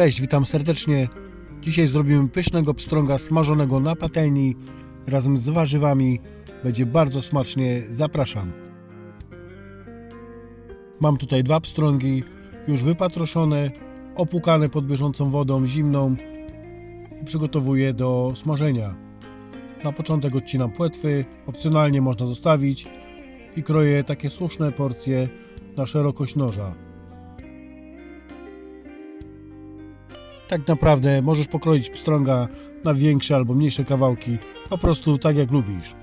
Cześć, witam serdecznie. Dzisiaj zrobimy pysznego pstrąga smażonego na patelni razem z warzywami. Będzie bardzo smacznie, zapraszam. Mam tutaj dwa pstrągi, już wypatroszone, opłukane pod bieżącą wodą zimną i przygotowuję do smażenia. Na początek odcinam płetwy, opcjonalnie można zostawić i kroję takie słuszne porcje na szerokość noża. Tak naprawdę możesz pokroić pstrąga na większe albo mniejsze kawałki, po prostu tak jak lubisz.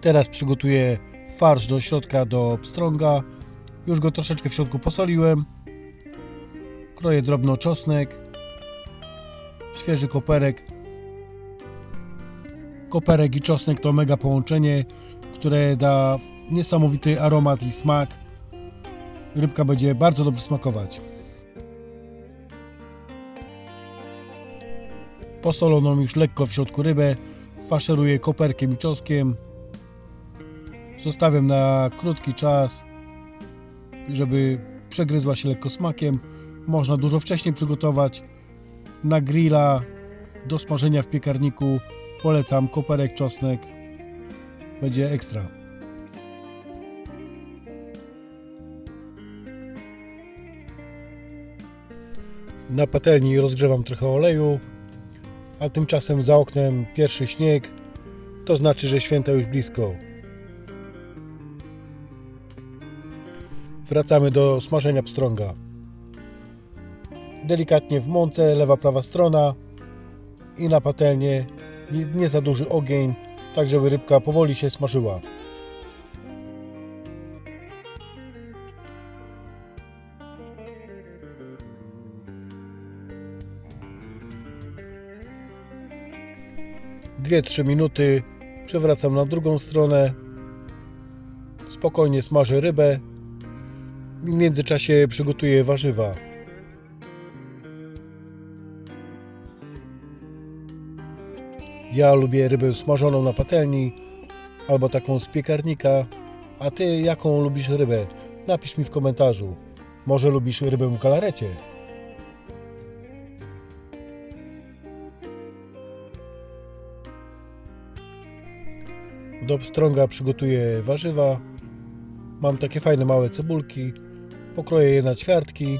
Teraz przygotuję farsz do środka do pstrąga. Już go troszeczkę w środku posoliłem. Kroję drobno czosnek, świeży koperek. Koperek i czosnek to mega połączenie, które da niesamowity aromat i smak. Rybka będzie bardzo dobrze smakować. Posoloną już lekko w środku rybę faszeruję koperkiem i czosnkiem. Zostawiam na krótki czas, żeby przegryzła się lekko smakiem. Można dużo wcześniej przygotować. Na grilla do smażenia w piekarniku polecam koperek, czosnek. Będzie ekstra. Na patelni rozgrzewam trochę oleju, a tymczasem za oknem pierwszy śnieg. To znaczy, że święta już blisko. Wracamy do smażenia pstrąga. Delikatnie w mące, lewa, prawa strona i na patelnię nie, nie za duży ogień, tak żeby rybka powoli się smażyła. Dwie-trzy minuty przewracam na drugą stronę. Spokojnie smażę rybę. W międzyczasie przygotuję warzywa. Ja lubię rybę smażoną na patelni albo taką z piekarnika. A ty jaką lubisz rybę? Napisz mi w komentarzu. Może lubisz rybę w galarecie? Do pstrąga przygotuję warzywa. Mam takie fajne małe cebulki. Pokroję je na ćwiartki.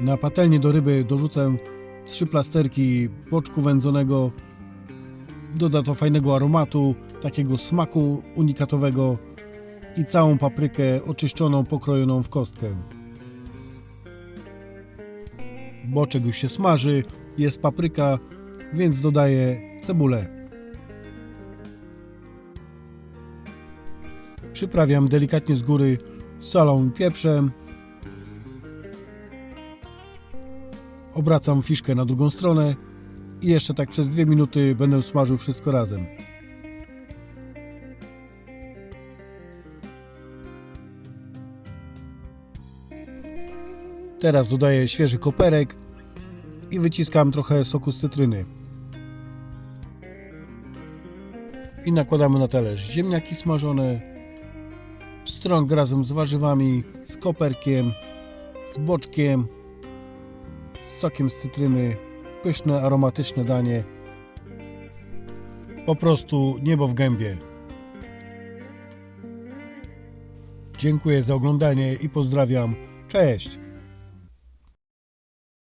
Na patelnię do ryby dorzucę trzy plasterki boczku wędzonego. Doda to fajnego aromatu, takiego smaku unikatowego i całą paprykę oczyszczoną, pokrojoną w kostkę. Boczek już się smaży, jest papryka, więc dodaję cebulę. Przyprawiam delikatnie z góry solą i pieprzem. Obracam fiszkę na drugą stronę i jeszcze tak przez dwie minuty będę smażył wszystko razem. Teraz dodaję świeży koperek i wyciskam trochę soku z cytryny. I nakładamy na talerz ziemniaki smażone, strąg razem z warzywami, z koperkiem, z boczkiem, z sokiem z cytryny. Pyszne, aromatyczne danie. Po prostu niebo w gębie. Dziękuję za oglądanie i pozdrawiam. Cześć!